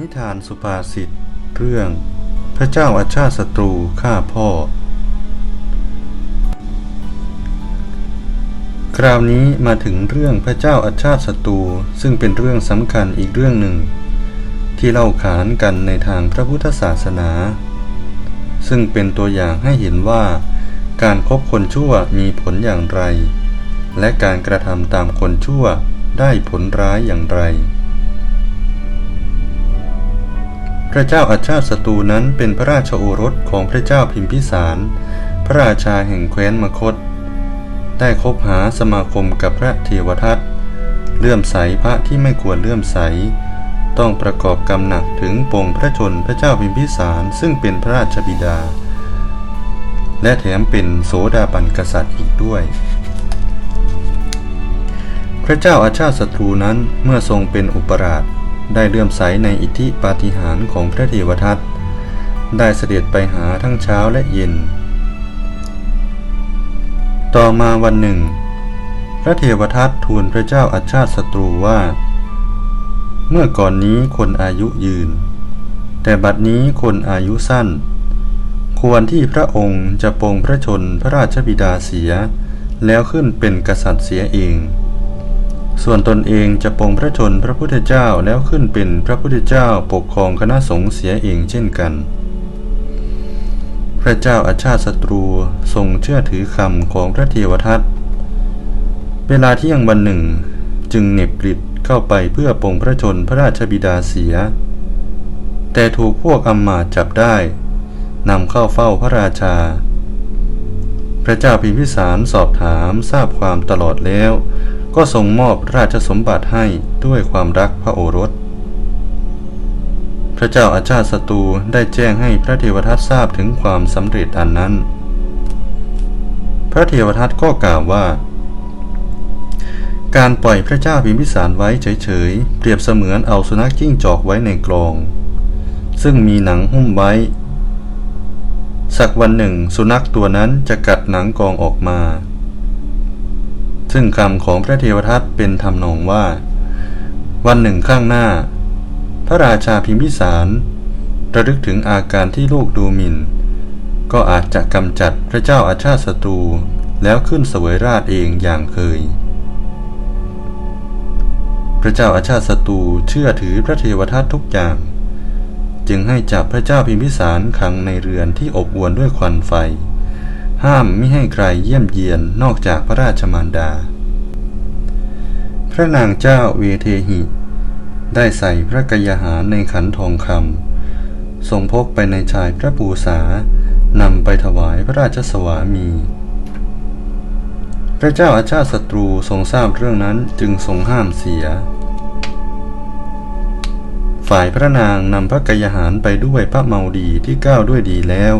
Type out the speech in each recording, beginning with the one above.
นิทานสุภาษิตเรื่อง พระเจ้าอาชาติศัตรูฆ่าพ่อ คราวนี้มาถึงเรื่องพระเจ้าอาชาติศัตรูซึ่งเป็นเรื่องสำคัญอีกเรื่องหนึ่ง ที่เล่าขานกันในทางพระพุทธศาสนา ซึ่งเป็นตัวอย่างให้เห็นว่าการคบคนชั่วมีผลอย่างไร และการกระทำตามคนชั่วได้ผลร้ายอย่างไร พระเจ้าอาชาติศัตรูนั้นเป็นพระราชโอรสของพระเจ้าพิมพิสาร พระราชาแห่งแคว้นมคต ได้คบหาสมาคมกับพระเทวทัตเลื่อมใสพระที่ไม่ควรเลื่อมใส ต้องประกอบกรรมหนักถึงปงพระชนพระเจ้าพิมพิสารซึ่งเป็นพระราชบิดา และแถมเป็นโสดาบันกษัตริย์อีกด้วย พระเจ้าอาชาติศัตรูนั้นเมื่อทรงเป็นอุปราช ได้เลื่อมใสในอิทธิปาฏิหาริย์ของพระเทวทัตได้เสด็จไปหาทั้งเช้าและเย็น ต่อมาวันหนึ่ง พระเทวทัตทูลพระเจ้าอาชาติศัตรูว่า เมื่อก่อนนี้คนอายุยืน แต่บัดนี้คนอายุสั้น ควรที่พระองค์จะปรงพระชนพระราชบิดาเสีย แล้วขึ้นเป็นกษัตริย์เสียเอง ส่วนตนเองจะปรงพระชนพระพุทธเจ้าแล้วขึ้นเป็นพระพุทธเจ้าปกครองคณะสงฆ์เสียเองเช่นกัน พระเจ้าอาชาติศัตรูทรงเชื่อถือคำของพระเทวทัตเวลาเที่ยงวันหนึ่ง จึงเหน็บกริดเข้าไปเพื่อปรงพระชนพระราชบิดาเสีย แต่ถูกพวกอำมมาจับได้นำเข้าเฝ้าพระราชา พระเจ้าพิมพิสารสอบถามทราบความตลอดแล้ว ก็ทรงมอบราชสมบัติให้ด้วยความรักพระโอรส พระเจ้าอาชาติศัตรูได้แจ้งให้พระเทวทัตทราบถึงความสำเร็จอันนั้น พระเทวทัตก็กล่าวว่า การปล่อยพระเจ้าพิมพิสารไว้เฉยๆ เปรียบเสมือนเอาสุนัขจิ้งจอกไว้ในกลองซึ่งมีหนังหุ้มไว้ สักวันหนึ่งสุนัขตัวนั้นจะกัดหนังกองออกมา ซึ่งคำของพระเทวทัตเป็นทำนองว่า วันหนึ่งข้างหน้า พระราชาพิมพิสารระลึกถึงอาการที่ลูกดูหมิ่น ก็อาจจะกำจัดพระเจ้าอาชาติศัตรูแล้วขึ้นเสวยราชเองอย่างเคย พระเจ้าอาชาติศัตรูเชื่อถือพระเทวทัตทุกอย่าง จึงให้จับพระเจ้าพิมพิสารขังในเรือนที่อบอวลด้วยควันไฟ ห้ามไม่ให้ใครเยี่ยมเยียนนอกจากพระราชมารดา พระนางเจ้าเวเทหิ ได้ใส่พระกยาหารในขันทองคำทรงพกไปในชายพระปูษานำไปถวายพระราชสวามี พระเจ้าอาชาติศัตรูทรงทราบเรื่องนั้นจึงทรงห้ามเสีย ฝ่ายพระนางนำพระกยาหารไปด้วยพระเมาดีที่ก้าวด้วยดีแล้ว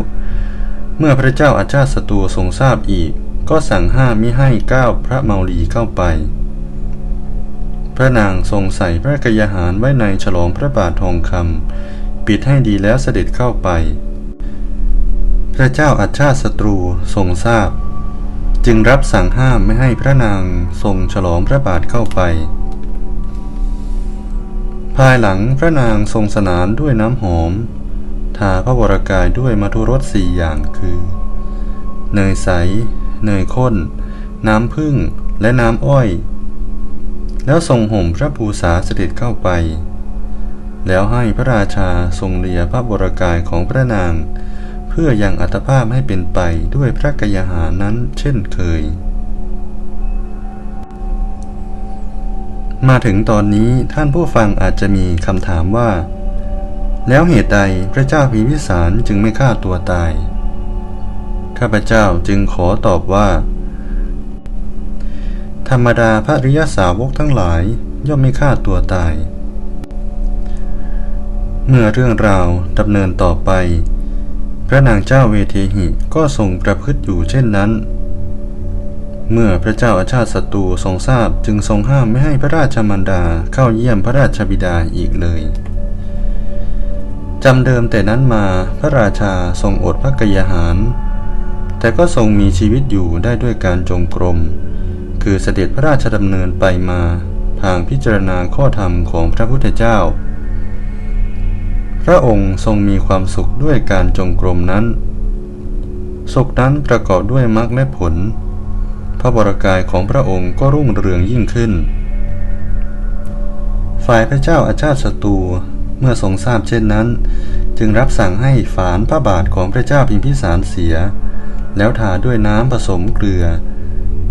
เมื่อพระเจ้าอาชาติศัตรูทรงทราบอีก ก็สั่งห้ามมิให้ก้าวพระเมาดีเข้าไป พระนางทรงใส่พระกยาหารไว้ในฉลองพระบาททองคำปิดให้ดีแล้วเสด็จเข้าไป พระเจ้าอาชาติศัตรูทรงทราบ จึงรับสั่งห้ามไม่ให้พระนางทรงฉลองพระบาทเข้าไป ภายหลังพระนางทรงสนานด้วยน้ำหอมาพระวรกายด้วยมัทุรสสี่อย่างคือ เนยใส เนยข้น น้ำผึ้งและน้ำอ้อย แล้วทรงห่มพระภูษาเสด็จเข้าไป แล้วให้พระราชาทรงเลียพระวรกายของพระนาง เพื่อยังอัตภาพให้เป็นไปด้วยพระกยาหารนั้นเช่นเคย มาถึงตอนนี้ท่านผู้ฟังอาจจะมีคำถามว่า แล้วเหตุใดพระเจ้าพิมพิสารจึงไม่ฆ่าตัวตาย ข้าพเจ้าจึงขอตอบว่า ธรรมดาพระริยสาวกทั้งหลายย่อมไม่ฆ่าตัวตาย เมื่อเรื่องราวดำเนินต่อไป พระนางเจ้าเวเทหิก็ทรงประพฤติอยู่เช่นนั้น เมื่อพระเจ้าอาชาติศัตรูทรงทราบจึงทรงห้ามไม่ให้พระราชมารดาเข้าเยี่ยมพระราชบิดาอีกเลย จำเดิมแต่นั้นมาพระราชาทรงอดพระกยาหาร แต่ก็ทรงมีชีวิตอยู่ได้ด้วยการจงกรม คือเสด็จพระราชดำเนินไปมาทางพิจารณาข้อธรรมของพระพุทธเจ้า พระองค์ทรงมีความสุขด้วยการจงกรมนั้น สุขนั้นประกอบด้วยมรรคและผล พระบรกายของพระองค์ก็รุ่งเรืองยิ่งขึ้น ฝ่ายพระเจ้าอาชาติศัตรู เมื่อทรงทราบเช่นนั้น จึงรับสั่งให้ฝานพระบาทของพระเจ้าพิมพิสารเสีย แล้วทาด้วยน้ำผสมเกลือ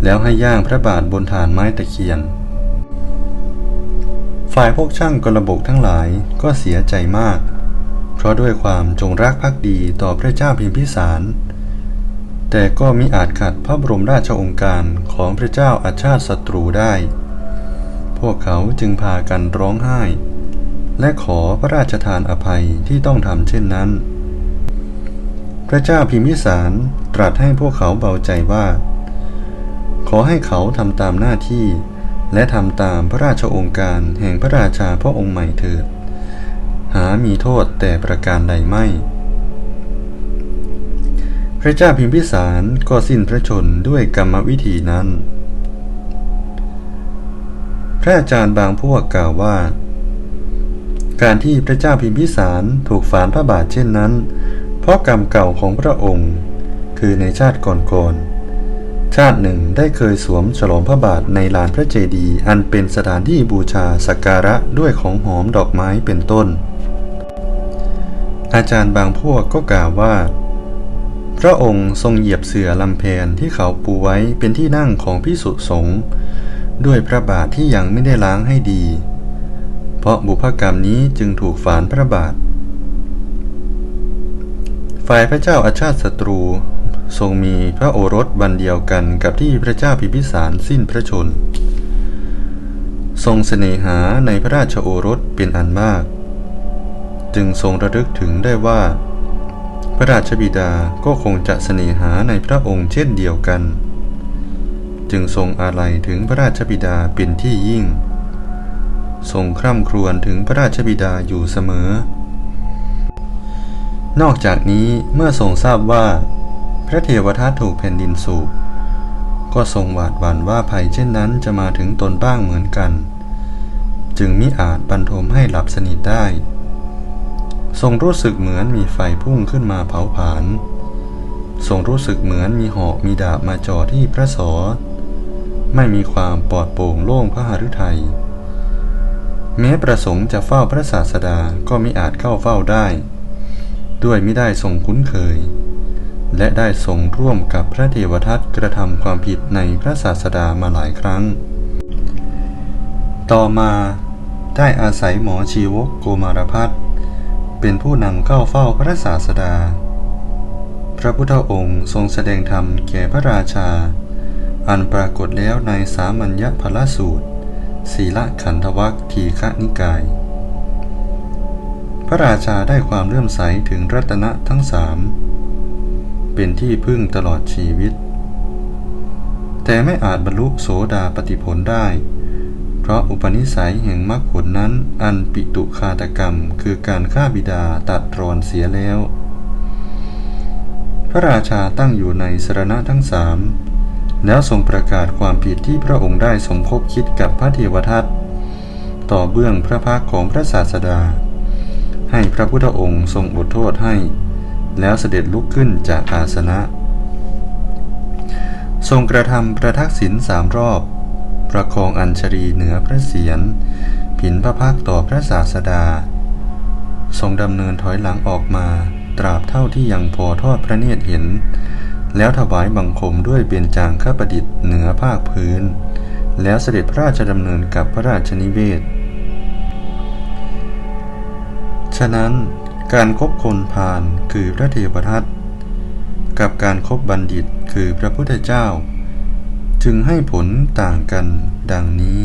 แล้วให้ย่างพระบาทบนฐานไม้ตะเคียน ฝ่ายพวกช่างกระบกทั้งหลายก็เสียใจมาก เพราะด้วยความจงรักภักดีต่อพระเจ้าพิมพิสารแต่ก็มิอาจขัดพระบรมราชองค์การของพระเจ้าอาชาติศัตรูได้ พวกเขาจึงพากันร้องไห้ และขอพระราชทานอภัยที่ต้องทำเช่นนั้น พระเจ้าพิมพิสารตรัสให้พวกเขาเบาใจว่า ขอให้เขาทำตามหน้าที่ และทำตามพระราชองค์การแห่งพระราชาพระองค์ใหม่เถิด หามีโทษแต่ประการใดไม่ พระเจ้าพิมพิสารก็สิ้นพระชนด้วยกรรมวิธีนั้น พระอาจารย์บางพวกกล่าวว่า การที่พระเจ้าพิมพิสารถูกฝานพระบาทเช่นนั้น เพราะกรรมเก่าของพระองค์ คือในชาติก่อนๆชาติหนึ่งได้เคยสวมฉลองพระบาทในลานพระเจดีย์อันเป็นสถานที่บูชาสักการะด้วยของหอมดอกไม้เป็นต้น อาจารย์บางพวกก็กล่าวว่า พระองค์ทรงเหยียบเสื่อลำแพนที่เขาปูไว้เป็นที่นั่งของพิสุสงฆ์ด้วยพระบาทที่ยังไม่ได้ล้างให้ดี เพราะบุพกรรมนี้จึงถูกฝานพระบาท ฝ่ายพระเจ้าอาชาติศัตรูทรงมีพระโอรสวันเดียวกันกับที่พระเจ้าพิพิสารสิ้นพระชน ทรงเสน่หาในพระราชโอรสเป็นอันมาก จึงทรงระลึกถึงได้ว่า พระราชบิดาก็คงจะเสน่หาในพระองค์เช่นเดียวกัน จึงทรงอาลัยถึงพระราชบิดาเป็นที่ยิ่ง ทรงคร่ำครวญถึงพระราชบิดาอยู่เสมอ นอกจากนี้เมื่อทรงทราบว่า พระเทวทัตถูกแผ่นดินสูบก็ทรงหวาดหวั่นว่าภัยเช่นนั้นจะมาถึงตนบ้างเหมือนกัน จึงมิอาจบรรทมให้หลับสนิทได้ ทรงรู้สึกเหมือนมีไฟพุ่งขึ้นมาเผาผลาญทรงรู้สึกเหมือนมีหอกมีดาบมาจ่อที่พระศอไม่มีความปลอดโปร่งโล่งพระหฤทัย แม้ประสงค์จะเฝ้าพระศาสดาก็มิอาจเข้าเฝ้าได้ ด้วยไม่ได้ทรงคุ้นเคย และได้ทรงร่วมกับพระเทวทัตกระทำความผิดในพระศาสดามาหลายครั้ง ต่อมาได้อาศัยหมอชีวกโกมารพัฒเป็นผู้นำเข้าเฝ้าพระศาสดา พระพุทธองค์ทรงแสดงธรรมแก่พระราชา อันปรากฏแล้วในสามัญญพลสูตร ศีลขันธวัคทีฆนิกาย พระราชาได้ความเลื่อมใสถึงรัตนะทั้งสาม เป็นที่พึ่งตลอดชีวิต แต่ไม่อาจบรรลุโสดาปติผลได้ เพราะอุปนิสัยแห่งมรรคผลนั้นอันปิตุคาตกรรมคือการฆ่าบิดาตัดรอนเสียแล้ว พระราชาตั้งอยู่ในสรณะทั้งสาม แล้วทรงประกาศความผิดที่พระองค์ได้สมคบคิดกับพระเทวทัตต่อเบื้องพระพักของพระศาสดา ให้พระพุทธองค์ทรงอดโทษให้ แล้วเสด็จลุกขึ้นจากอาสนะ ทรงกระทำประทักษิณสามรอบ ประคองอัญชรีเหนือพระเศียรผินพระพักต่อพระศาสดา ทรงดำเนินถอยหลังออกมาตราบเท่าที่ยังพอทอดพระเนตรเห็น แล้วถวายบังคมด้วยเบญจางคประดิษฐ์เหนือภาคพื้น แล้วเสด็จพระราชดำเนินกับพระราชนิเวศ ฉะนั้นการคบคนพาลคือพระเทวทัตกับการครบบัณฑิตคือพระพุทธเจ้า จึงให้ผลต่างกันดังนี้